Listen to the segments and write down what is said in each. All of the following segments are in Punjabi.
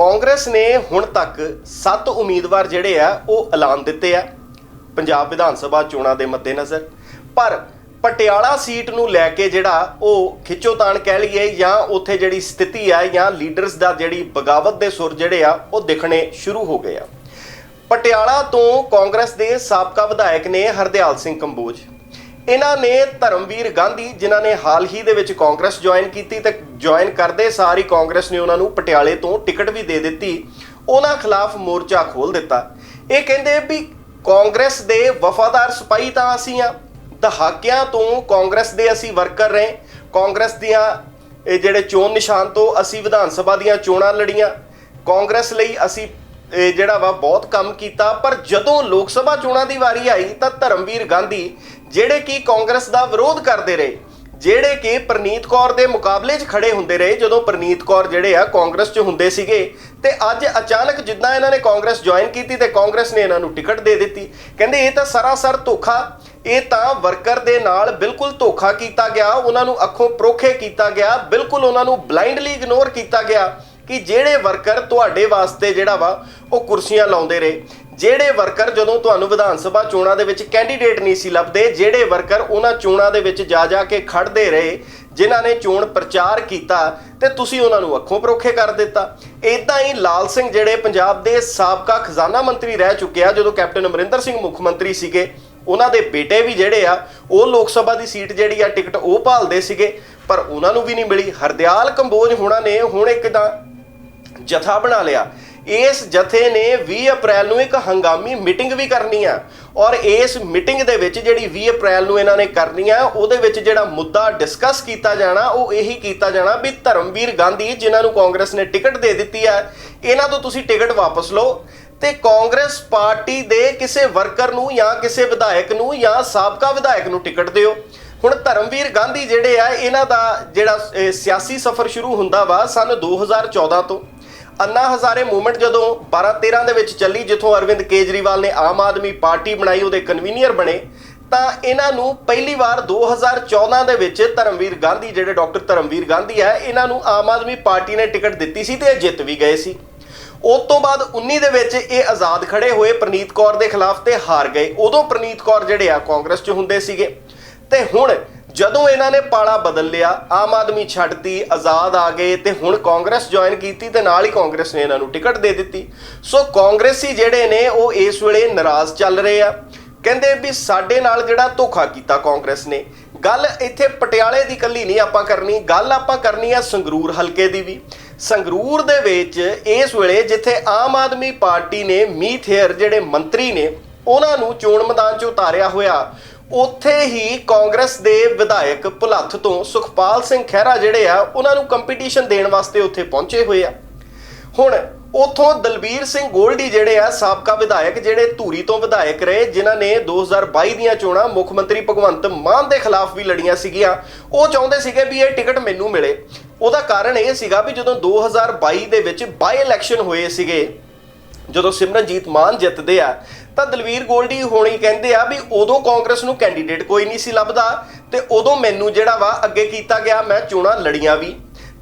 ਕਾਂਗਰਸ ਨੇ ਹੁਣ ਤੱਕ 7 ਉਮੀਦਵਾਰ ਜਿਹੜੇ ਆ, ਉਹ ਐਲਾਨ ਦਿੱਤੇ ਆ। ਪੰਜਾਬ ਵਿਧਾਨ ਸਭਾ ਚੋਣਾਂ ਦੇ ਮੱਦੇਨਜ਼ਰ। ਪਰ ਪਟਿਆਲਾ ਸੀਟ ਨੂੰ ਲੈ ਕੇ ਜਿਹੜਾ ਉਹ ਖਿੱਚੋਤਾਣ ਕਹਿ ਲਈਏ ਜਾਂ ਉੱਥੇ ਜਿਹੜੀ ਸਥਿਤੀ ਆ ਜਾਂ ਲੀਡਰਸ ਦਾ ਜਿਹੜੀ ਬਗਾਵਤ ਦੇ ਸੁਰ ਜਿਹੜੇ ਆ, ਉਹ ਦਿਖਣੇ ਸ਼ੁਰੂ ਹੋ ਗਏ ਆ। ਪਟਿਆਲਾ ਤੋਂ ਕਾਂਗਰਸ ਦੇ ਸਾਬਕਾ ਵਿਧਾਇਕ ਨੇ ਹਰਦਿਆਲ ਸਿੰਘ ਕੰਬੋਜ। ਇਹਨਾਂ ਨੇ ਧਰਮਵੀਰ ਗਾਂਧੀ, ਜਿਨ੍ਹਾਂ ਨੇ ਹਾਲ ਹੀ ਦੇ ਵਿੱਚ ਕਾਂਗਰਸ ਜੁਆਇਨ ਕੀਤੀ ਤੇ ਜੁਆਇਨ ਕਰਦੇ ਸਾਰ ਹੀ ਕਾਂਗਰਸ ਨੇ ਉਹਨਾਂ ਨੂੰ ਪਟਿਆਲੇ ਤੋਂ ਟਿਕਟ ਵੀ ਦੇ ਦਿੱਤੀ। ਉਹਨਾਂ ਖਿਲਾਫ ਮੋਰਚਾ ਖੋਲ ਦਿੱਤਾ। ਇਹ ਕਹਿੰਦੇ ਵੀ ਕਾਂਗਰਸ ਦੇ ਵਫਾਦਾਰ ਸਿਪਾਹੀ ਤਾਂ ਅਸੀਂ ਆ ਦਹਾਕਿਆਂ ਤੋਂ ਕਾਂਗਰਸ ਦੇ ਅਸੀਂ ਵਰਕਰ ਰਹੇ ਕਾਂਗਰਸ ਦੀਆਂ ਇਹ ਜਿਹੜੇ ਚੋਣ ਨਿਸ਼ਾਨ ਤੋਂ ਅਸੀਂ ਵਿਧਾਨ ਸਭਾ ਦੀਆਂ ਚੋਣਾਂ ਲੜੀਆਂ। ਕਾਂਗਰਸ ਲਈ ਅਸੀਂ ਇਹ ਜਿਹੜਾ ਵਾ ਬਹੁਤ ਕੰਮ ਕੀਤਾ, ਪਰ ਜਦੋਂ ਲੋਕ ਸਭਾ ਚੋਣਾਂ ਦੀ ਵਾਰੀ ਆਈ ਤਾਂ ਧਰਮਵੀਰ ਗਾਂਧੀ ਜਿਹੜੇ ਕਿ ਕਾਂਗਰਸ ਦਾ ਵਿਰੋਧ ਕਰਦੇ ਰਹੇ, ਜਿਹੜੇ ਕਿ ਪ੍ਰਨੀਤ ਕੌਰ ਦੇ ਮੁਕਾਬਲੇ 'ਚ ਖੜੇ ਹੁੰਦੇ ਰਹੇ, ਜਦੋਂ ਪ੍ਰਨੀਤ ਕੌਰ ਜਿਹੜੇ ਆ ਕਾਂਗਰਸ 'ਚ ਹੁੰਦੇ ਸੀਗੇ ਤੇ ਅੱਜ ਅਚਾਨਕ ਜਿੱਦਾਂ ਇਹਨਾਂ ਨੇ ਕਾਂਗਰਸ ਜੁਆਇਨ ਕੀਤੀ ਤੇ ਕਾਂਗਰਸ ਨੇ ਇਹਨਾਂ ਨੂੰ ਟਿਕਟ ਦੇ ਦਿੱਤੀ। ਕਹਿੰਦੇ ਇਹ ਤਾਂ ਸਰਾਸਰ ਧੋਖਾ, ਇਹ ਤਾਂ ਵਰਕਰ ਦੇ ਨਾਲ ਬਿਲਕੁਲ ਧੋਖਾ ਕੀਤਾ ਗਿਆ, ਉਹਨਾਂ ਨੂੰ ਅੱਖੋਂ ਪਰੋਖੇ ਕੀਤਾ ਗਿਆ, ਬਿਲਕੁਲ ਉਹਨਾਂ ਨੂੰ ਬਲਾਈਂਡਲੀ ਇਗਨੋਰ ਕੀਤਾ ਗਿਆ। ਕਿ ਜਿਹੜੇ ਵਰਕਰ ਤੁਹਾਡੇ ਵਾਸਤੇ ਜਿਹੜਾ ਵਾ, ਉਹ ਕੁਰਸੀਆਂ ਲਾਉਂਦੇ ਰਹੇ। ਜਿਹੜੇ ਵਰਕਰ ਜਦੋਂ ਤੁਹਾਨੂੰ ਵਿਧਾਨ ਸਭਾ ਚੋਣਾਂ ਦੇ ਵਿੱਚ ਕੈਂਡੀਡੇਟ ਨਹੀਂ ਸੀ ਲੱਭਦੇ, ਜਿਹੜੇ ਵਰਕਰ ਉਹਨਾਂ ਚੋਣਾਂ ਦੇ ਵਿੱਚ ਜਾ ਜਾ ਕੇ ਖੜਦੇ ਰਹੇ, ਜਿਨ੍ਹਾਂ ਨੇ ਚੋਣ ਪ੍ਰਚਾਰ ਕੀਤਾ, ਤੇ ਤੁਸੀਂ ਉਹਨਾਂ ਨੂੰ ਅੱਖੋਂ ਪਰੋਖੇ ਕਰ ਦਿੱਤਾ। ਇਦਾਂ ਹੀ ਲਾਲ ਸਿੰਘ ਜਿਹੜੇ ਪੰਜਾਬ ਦੇ ਸਾਬਕਾ ਖਜ਼ਾਨਾ ਮੰਤਰੀ ਰਹਿ ਚੁੱਕੇ ਆ, ਜਦੋਂ ਕੈਪਟਨ ਅਮਰਿੰਦਰ ਸਿੰਘ ਮੁੱਖ ਮੰਤਰੀ ਸੀਗੇ, ਉਹਨਾਂ ਦੇ ਬੇਟੇ ਵੀ ਜਿਹੜੇ ਆ, ਉਹ ਲੋਕ ਸਭਾ ਦੀ ਸੀਟ ਜਿਹੜੀ ਆ, ਟਿਕਟ ਉਹ ਭਾਲਦੇ ਸੀਗੇ, ਪਰ ਉਹਨਾਂ ਨੂੰ ਵੀ ਨਹੀਂ ਮਿਲੀ। ਹਰਦਿਆਲ ਕੰਬੋਜ ਹੋਣਾ ਨੇ, ਹੁਣ ਇੱਕ ਤਾਂ ਜਥਾ ਬਣਾ ਲਿਆ। ਇਸ ਜਥੇ ਨੇ 20 ਅਪ੍ਰੈਲ ਨੂੰ ਇੱਕ ਹੰਗਾਮੀ ਮੀਟਿੰਗ ਵੀ ਕਰਨੀ ਆ। ਔਰ ਇਸ ਮੀਟਿੰਗ ਦੇ ਵਿੱਚ ਜਿਹੜੀ 20 ਅਪ੍ਰੈਲ ਨੂੰ ਇਹਨਾਂ ਨੇ ਕਰਨੀ ਆ, ਉਹਦੇ ਵਿੱਚ ਜਿਹੜਾ ਮੁੱਦਾ ਡਿਸਕਸ ਕੀਤਾ ਜਾਣਾ, ਉਹ ਇਹੀ ਕੀਤਾ ਜਾਣਾ ਵੀ ਧਰਮਵੀਰ ਗਾਂਧੀ, ਜਿਨ੍ਹਾਂ ਨੂੰ ਕਾਂਗਰਸ ਨੇ ਟਿਕਟ ਦੇ ਦਿੱਤੀ ਆ, ਇਹਨਾਂ ਤੋਂ ਤੁਸੀਂ ਟਿਕਟ ਵਾਪਸ ਲਓ। ਤੇ ਕਾਂਗਰਸ ਪਾਰਟੀ ਦੇ ਕਿਸੇ ਵਰਕਰ ਨੂੰ ਜਾਂ ਕਿਸੇ ਵਿਧਾਇਕ ਨੂੰ ਜਾਂ ਸਾਬਕਾ ਵਿਧਾਇਕ ਨੂੰ ਟਿਕਟ ਦਿਓ। ਹੁਣ ਧਰਮਵੀਰ ਗਾਂਧੀ ਜਿਹੜੇ ਆ, ਇਹਨਾਂ ਦਾ ਜਿਹੜਾ ਸਿਆਸੀ ਸਫ਼ਰ ਸ਼ੁਰੂ ਹੁੰਦਾ ਵਾ, ਸਨ 2014 ਤੋਂ। ਅੰਨਾ ਹਜ਼ਾਰੇ ਮੂਵਮੈਂਟ ਜਦੋਂ 12 13 ਦੇ ਵਿੱਚ ਚੱਲੀ, ਜਿੱਥੋਂ ਅਰਵਿੰਦ ਕੇਜਰੀਵਾਲ ਨੇ ਆਮ ਆਦਮੀ ਪਾਰਟੀ ਬਣਾਈ, ਉਹਦੇ ਕਨਵੀਨੀਅਰ ਬਣੇ, ਤਾਂ ਇਹਨਾਂ ਨੂੰ ਪਹਿਲੀ ਵਾਰ 2014 ਦੇ ਵਿੱਚ ਧਰਮਵੀਰ ਗਾਂਧੀ, ਜਿਹੜੇ ਡਾਕਟਰ ਧਰਮਵੀਰ ਗਾਂਧੀ ਹੈ, ਇਹਨਾਂ ਨੂੰ ਆਮ ਆਦਮੀ ਪਾਰਟੀ ਨੇ ਟਿਕਟ ਦਿੱਤੀ ਸੀ ਤੇ ਇਹ ਜਿੱਤ ਵੀ ਗਏ ਸੀ। ਉਸ ਤੋਂ ਬਾਅਦ 19 ਦੇ ਵਿੱਚ ਇਹ ਆਜ਼ਾਦ ਖੜੇ ਹੋਏ ਪ੍ਰਨੀਤ ਕੌਰ ਦੇ ਖਿਲਾਫ ਤੇ ਹਾਰ ਗਏ। ਉਦੋਂ ਪ੍ਰਨੀਤ ਕੌਰ ਜਿਹੜੇ ਆ, ਕਾਂਗਰਸ 'ਚ ਹੁੰਦੇ ਸੀਗੇ। ਤੇ ਹੁਣ ਜਦੋਂ ਇਹਨਾਂ ਨੇ ਪਾਲਾ ਬਦਲ ਲਿਆ, ਆਮ ਆਦਮੀ ਛੱਡਤੀ, ਆਜ਼ਾਦ ਆ ਗਏ ਤੇ ਹੁਣ ਕਾਂਗਰਸ ਜੁਆਇਨ ਕੀਤੀ ਤੇ ਨਾਲ ਹੀ ਕਾਂਗਰਸ ਨੇ ਇਹਨਾਂ ਨੂੰ ਟਿਕਟ ਦੇ ਦਿੱਤੀ। ਸੋ ਕਾਂਗਰਸੀ ਜਿਹੜੇ ਨੇ, ਉਹ ਇਸ ਵੇਲੇ ਨਾਰਾਜ਼ ਚੱਲ ਰਹੇ ਆ। ਕਹਿੰਦੇ ਵੀ ਸਾਡੇ ਨਾਲ ਜਿਹੜਾ ਧੋਖਾ ਕੀਤਾ ਕਾਂਗਰਸ ਨੇ। ਗੱਲ ਇੱਥੇ ਪਟਿਆਲੇ ਦੀ ਕੱਲੀ ਨਹੀਂ ਆਪਾਂ ਕਰਨੀ, ਗੱਲ ਆਪਾਂ ਕਰਨੀ ਆ ਸੰਗਰੂਰ ਹਲਕੇ ਦੀ ਵੀ। ਸੰਗਰੂਰ ਦੇ ਵਿੱਚ ਇਸ ਵੇਲੇ ਜਿੱਥੇ ਆਮ ਆਦਮੀ ਪਾਰਟੀ ਨੇ ਮੀਤ ਜਿਹੜੇ ਮੰਤਰੀ ਨੇ, ਉਹਨਾਂ ਨੂੰ ਚੋਣ ਮੈਦਾਨ 'ਚ ਉਤਾਰਿਆ ਹੋਇਆ। ਉੱਥੇ ਹੀ ਕਾਂਗਰਸ ਦੇ ਵਿਧਾਇਕ ਭੁਲੱਥ ਤੋਂ ਸੁਖਪਾਲ ਸਿੰਘ ਖਹਿਰਾ ਜਿਹੜੇ ਆ, ਉਹਨਾਂ ਨੂੰ ਕੰਪੀਟੀਸ਼ਨ ਦੇਣ ਵਾਸਤੇ ਉੱਥੇ ਪਹੁੰਚੇ ਹੋਏ ਆ। ਹੁਣ ਉਥੋਂ ਦਲਬੀਰ ਸਿੰਘ ਗੋਲਡੀ ਜਿਹੜੇ ਆ, ਸਾਬਕਾ ਵਿਧਾਇਕ ਜਿਹੜੇ ਧੂਰੀ ਤੋਂ ਵਿਧਾਇਕ ਰਹੇ, ਜਿਨ੍ਹਾਂ ਨੇ 2022 ਦੀਆਂ ਚੋਣਾਂ ਮੁੱਖ ਮੰਤਰੀ ਭਗਵੰਤ ਮਾਨ ਦੇ ਖਿਲਾਫ ਵੀ ਲੜੀਆਂ ਸੀਗੀਆਂ। ਉਹ ਚਾਹੁੰਦੇ ਸੀਗੇ ਵੀ ਇਹ ਟਿਕਟ ਮੈਨੂੰ ਮਿਲੇ। ਉਹਦਾ ਕਾਰਨ ਇਹ ਸੀਗਾ ਵੀ ਜਦੋਂ 2022 ਦੇ ਵਿੱਚ ਬਾਈ ਇਲੈਕਸ਼ਨ ਹੋਏ ਸੀਗੇ, ਜਦੋਂ ਸਿਮਰਨਜੀਤ ਮਾਨ ਜਿੱਤਦੇ ਆ ਤਾਂ ਦਲਵੀਰ ਗੋਲਡੀ ਹੋਣੀ ਕਹਿੰਦੇ ਆ ਵੀ ਉਦੋਂ ਕਾਂਗਰਸ ਨੂੰ ਕੈਂਡੀਡੇਟ ਕੋਈ ਨਹੀਂ ਸੀ ਲੱਭਦਾ ਤੇ ਉਦੋਂ ਮੈਨੂੰ ਜਿਹੜਾ ਵਾ ਅੱਗੇ ਕੀਤਾ ਗਿਆ, ਮੈਂ ਚੋਣਾਂ ਲੜੀਆਂ ਵੀ।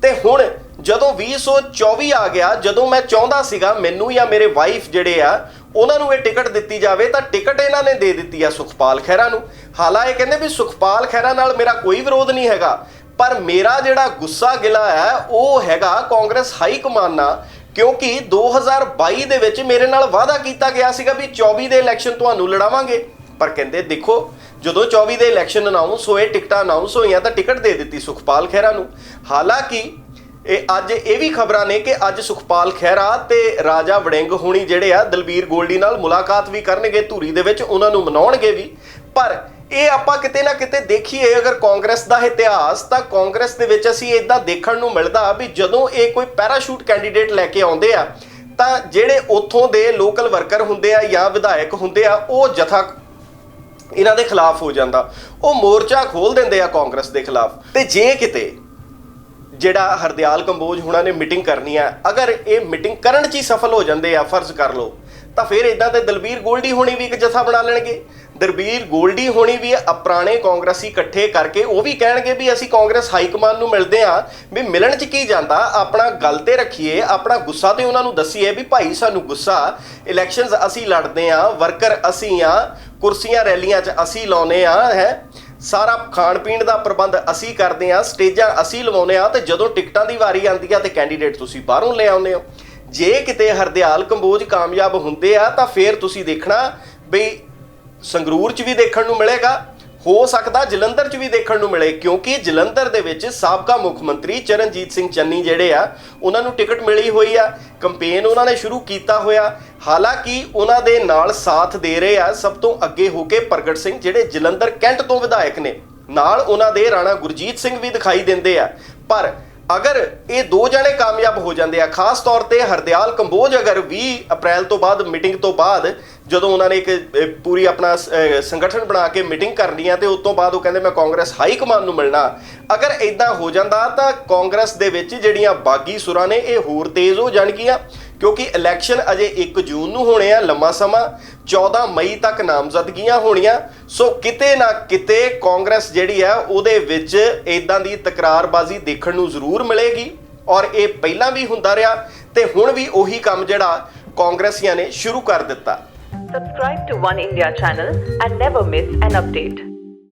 ਤੇ ਹੁਣ ਜਦੋਂ 2024 ਆ ਗਿਆ, ਜਦੋਂ ਮੈਂ ਚਾਹੁੰਦਾ ਸੀਗਾ ਮੈਨੂੰ ਜਾਂ ਮੇਰੇ ਵਾਈਫ ਜਿਹੜੇ ਆ, ਉਹਨਾਂ ਨੂੰ ਇਹ ਟਿਕਟ ਦਿੱਤੀ ਜਾਵੇ, ਤਾਂ ਟਿਕਟ ਇਹਨਾਂ ਨੇ ਦੇ ਦਿੱਤੀ ਆ ਸੁਖਪਾਲ ਖਹਿਰਾ ਨੂੰ। ਹਾਲਾ ਇਹ ਕਹਿੰਦੇ ਵੀ ਸੁਖਪਾਲ ਖਹਿਰਾ ਨਾਲ ਮੇਰਾ ਕੋਈ ਵਿਰੋਧ ਨਹੀਂ ਹੈਗਾ, ਪਰ ਮੇਰਾ ਜਿਹੜਾ ਗੁੱਸਾ ਗਿਲਾ ਹੈ, ਉਹ ਹੈਗਾ ਕਾਂਗਰਸ ਹਾਈ ਕਮਾਨ ਨਾਲ ਕਿਉਂਕਿ 2022 ਦੇ ਵਿੱਚ ਮੇਰੇ ਨਾਲ ਵਾਅਦਾ ਕੀਤਾ ਗਿਆ ਸੀਗਾ ਵੀ 24 ਦੇ ਇਲੈਕਸ਼ਨ ਤੁਹਾਨੂੰ ਲੜਾਵਾਂਗੇ। ਪਰ ਕਹਿੰਦੇ, ਦੇਖੋ, ਜਦੋਂ 24 ਦੇ ਇਲੈਕਸ਼ਨ ਅਨਾਉਂਸ ਹੋਏ, ਟਿਕਟਾਂ ਅਨਾਉਂਸ ਹੋਈਆਂ ਤਾਂ ਟਿਕਟ ਦੇ ਦਿੱਤੀ ਸੁਖਪਾਲ ਖਹਿਰਾ ਨੂੰ। ਹਾਲਾਂਕਿ, ਇਹ ਅੱਜ ਇਹ ਵੀ ਖਬਰਾਂ ਨੇ ਕਿ ਅੱਜ ਸੁਖਪਾਲ ਖਹਿਰਾ ਤੇ ਰਾਜਾ ਵੜਿੰਗ ਹੋਣੀ ਜਿਹੜੇ ਆ, ਦਲਬੀਰ ਗੋਲਡੀ ਨਾਲ ਮੁਲਾਕਾਤ ਵੀ ਕਰਨਗੇ, ਧੂਰੀ ਦੇ ਵਿੱਚ ਉਹਨਾਂ ਨੂੰ ਮਨਾਉਣਗੇ ਵੀ। ਪਰ ਇਹ ਆਪਾਂ ਕਿਤੇ ਨਾ ਕਿਤੇ ਦੇਖੀਏ, ਅਗਰ ਕਾਂਗਰਸ ਦਾ ਇਤਿਹਾਸ, ਤਾਂ ਕਾਂਗਰਸ ਦੇ ਵਿੱਚ ਅਸੀਂ ਇਦਾਂ ਦੇਖਣ ਨੂੰ ਮਿਲਦਾ ਵੀ ਜਦੋਂ ਇਹ ਕੋਈ ਪੈਰਾਸ਼ੂਟ ਕੈਂਡੀਡੇਟ ਲੈ ਕੇ ਆਉਂਦੇ ਆ, ਤਾਂ ਜਿਹੜੇ ਉੱਥੋਂ ਦੇ ਲੋਕਲ ਵਰਕਰ ਹੁੰਦੇ ਆ ਜਾਂ ਵਿਧਾਇਕ ਹੁੰਦੇ ਆ, ਉਹ ਜਥਾ ਇਹਨਾਂ ਦੇ ਖਿਲਾਫ ਹੋ ਜਾਂਦਾ। ਉਹ ਮੋਰਚਾ ਖੋਲ ਦਿੰਦੇ ਆ ਕਾਂਗਰਸ ਦੇ ਖਿਲਾਫ। ਤੇ ਜੇ ਕਿਤੇ ਜਿਹੜਾ ਹਰਦਿਆਲ ਕੰਬੋਜ ਹੁਣਾਂ ਨੇ ਮੀਟਿੰਗ ਕਰਨੀ ਆ, ਅਗਰ ਇਹ ਮੀਟਿੰਗ ਕਰਨ 'ਚ ਹੀ ਸਫਲ ਹੋ ਜਾਂਦੇ ਆ, ਫਰਜ਼ ਕਰ ਲਓ ਤਾਂ ਫਿਰ ਇਦਾਂ ਤੇ ਦਲਬੀਰ ਗੋਲਡੀ ਹੋਣੀ ਵੀ ਇੱਕ ਜਥਾ ਬਣਾ ਲੈਣਗੇ। ਦਲਬੀਰ ਗੋਲਡੀ ਹੋਣੀ ਵੀ ਆ ਪੁਰਾਣੇ ਕਾਂਗਰਸੀ ਇਕੱਠੇ ਕਰਕੇ ਉਹ ਵੀ ਕਹਿਣਗੇ ਵੀ ਅਸੀਂ ਕਾਂਗਰਸ ਹਾਈ ਕਮਾਨ ਨੂੰ ਮਿਲਦੇ ਆ ਵੀ ਮਿਲਣ ਚ ਕੀ ਜਾਂਦਾ, ਆਪਣਾ ਗੱਲ ਤੇ ਰੱਖੀਏ, ਆਪਣਾ ਗੁੱਸਾ ਤੇ ਉਹਨਾਂ ਨੂੰ ਦੱਸੀਏ ਵੀ ਭਾਈ ਸਾਨੂੰ ਗੁੱਸਾ ਇਲੈਕਸ਼ਨਸ ਅਸੀਂ ਲੜਦੇ ਆ ਵਰਕਰ ਅਸੀਂ ਆ ਕੁਰਸੀਆਂ ਰੈਲੀਆਂ 'ਚ ਅਸੀਂ ਲਾਉਨੇ ਆ ਹੈ। ਸਾਰਾ ਖਾਣ ਪੀਣ ਦਾ ਪ੍ਰਬੰਧ ਅਸੀਂ ਕਰਦੇ ਆ ਸਟੇਜਾਂ ਅਸੀਂ ਲਵਾਉਨੇ ਆ ਤੇ ਜਦੋਂ ਟਿਕਟਾਂ ਦੀ ਵਾਰੀ ਆਉਂਦੀ ਆ ਤੇ ਕੈਂਡੀਡੇਟ ਤੁਸੀਂ ਬਾਹਰੋਂ ਲੈ ਆਉਂਦੇ ਹੋ। ਜੇ ਕਿਤੇ ਹਰਦਿਆਲ ਕੰਬੋਜ ਕਾਮਯਾਬ ਹੁੰਦੇ ਆ, ਤਾਂ ਫੇਰ ਤੁਸੀਂ ਦੇਖਣਾ ਵੀ ਸੰਗਰੂਰ 'ਚ ਵੀ ਦੇਖਣ ਨੂੰ ਮਿਲੇਗਾ, ਹੋ ਸਕਦਾ ਜਲੰਧਰ 'ਚ ਵੀ ਦੇਖਣ ਨੂੰ ਮਿਲੇ, ਕਿਉਂਕਿ ਜਲੰਧਰ ਦੇ ਵਿੱਚ ਸਾਬਕਾ ਮੁੱਖ ਮੰਤਰੀ ਚਰਨਜੀਤ ਸਿੰਘ ਚੰਨੀ ਜਿਹੜੇ ਆ, ਉਹਨਾਂ ਨੂੰ ਟਿਕਟ ਮਿਲੀ ਹੋਈ ਆ, ਕੰਪੇਨ ਉਹਨਾਂ ਨੇ ਸ਼ੁਰੂ ਕੀਤਾ ਹੋਇਆ। ਹਾਲਾਂਕਿ ਉਹਨਾਂ ਦੇ ਨਾਲ ਸਾਥ ਦੇ ਰਹੇ ਆ ਸਭ ਤੋਂ ਅੱਗੇ ਹੋ ਕੇ ਪ੍ਰਗਟ ਸਿੰਘ, ਜਿਹੜੇ ਜਲੰਧਰ ਕੈਂਟ ਤੋਂ ਵਿਧਾਇਕ ਨੇ। ਨਾਲ ਉਹਨਾਂ ਦੇ ਰਾਣਾ ਗੁਰਜੀਤ ਸਿੰਘ ਵੀ ਦਿਖਾਈ ਦਿੰਦੇ ਆ। ਪਰ ਅਗਰ ਇਹ ਦੋ ਜਣੇ ਕਾਮਯਾਬ ਹੋ ਜਾਂਦੇ ਆ, ਖਾਸ ਤੌਰ ਤੇ ਹਰਦਿਆਲ ਕੰਬੋਜ ਅਗਰ 20 ਅਪ੍ਰੈਲ ਤੋਂ ਬਾਅਦ, ਮੀਟਿੰਗ ਤੋਂ ਬਾਅਦ, ਜਦੋਂ ਉਹਨਾਂ ਨੇ ਇੱਕ ਪੂਰੀ ਆਪਣਾ ਸੰਗਠਨ ਬਣਾ ਕੇ ਮੀਟਿੰਗ ਕਰਨੀ ਆ, ਤੇ ਉਸ ਤੋਂ ਬਾਅਦ ਉਹ ਕਹਿੰਦੇ ਮੈਂ ਕਾਂਗਰਸ ਹਾਈ ਕਮਾਨ ਨੂੰ ਮਿਲਣਾ। ਅਗਰ ਇਦਾਂ ਹੋ ਜਾਂਦਾ ਤਾਂ ਕਾਂਗਰਸ ਦੇ ਵਿੱਚ ਜਿਹੜੀਆਂ ਬਾਗੀ ਸੁਰਾਂ ਨੇ, ਇਹ ਹੋਰ ਤੇਜ਼ ਹੋ ਜਾਣਗੀਆਂ। ਕਿਉਂਕਿ ਇਲੈਕਸ਼ਨ ਅਜੇ 1 ਜੂਨ ਨੂੰ ਹੋਣੇ ਆ, ਲੰਮਾ ਸਮਾਂ। 14 ਮਈ ਤੱਕ ਨਾਮਜ਼ਦਗੀਆਂ ਹੋਣੀਆਂ। ਸੋ ਕਿਤੇ ਨਾ ਕਿਤੇ ਕਾਂਗਰਸ ਜਿਹੜੀ ਆ, ਉਹਦੇ ਵਿੱਚ ਇਦਾਂ ਦੀ ਤਕਰਾਰਬਾਜ਼ੀ ਦੇਖਣ ਨੂੰ ਜ਼ਰੂਰ ਮਿਲੇਗੀ। ਔਰ ਇਹ ਪਹਿਲਾਂ ਵੀ ਹੁੰਦਾ ਰਿਹਾ ਤੇ ਹੁਣ ਵੀ ਉਹੀ ਕੰਮ ਜਿਹੜਾ ਕਾਂਗਰਸੀਆਂ ਨੇ ਸ਼ੁਰੂ ਕਰ ਦਿੱਤਾ। Subscribe to One India channel and never miss an update.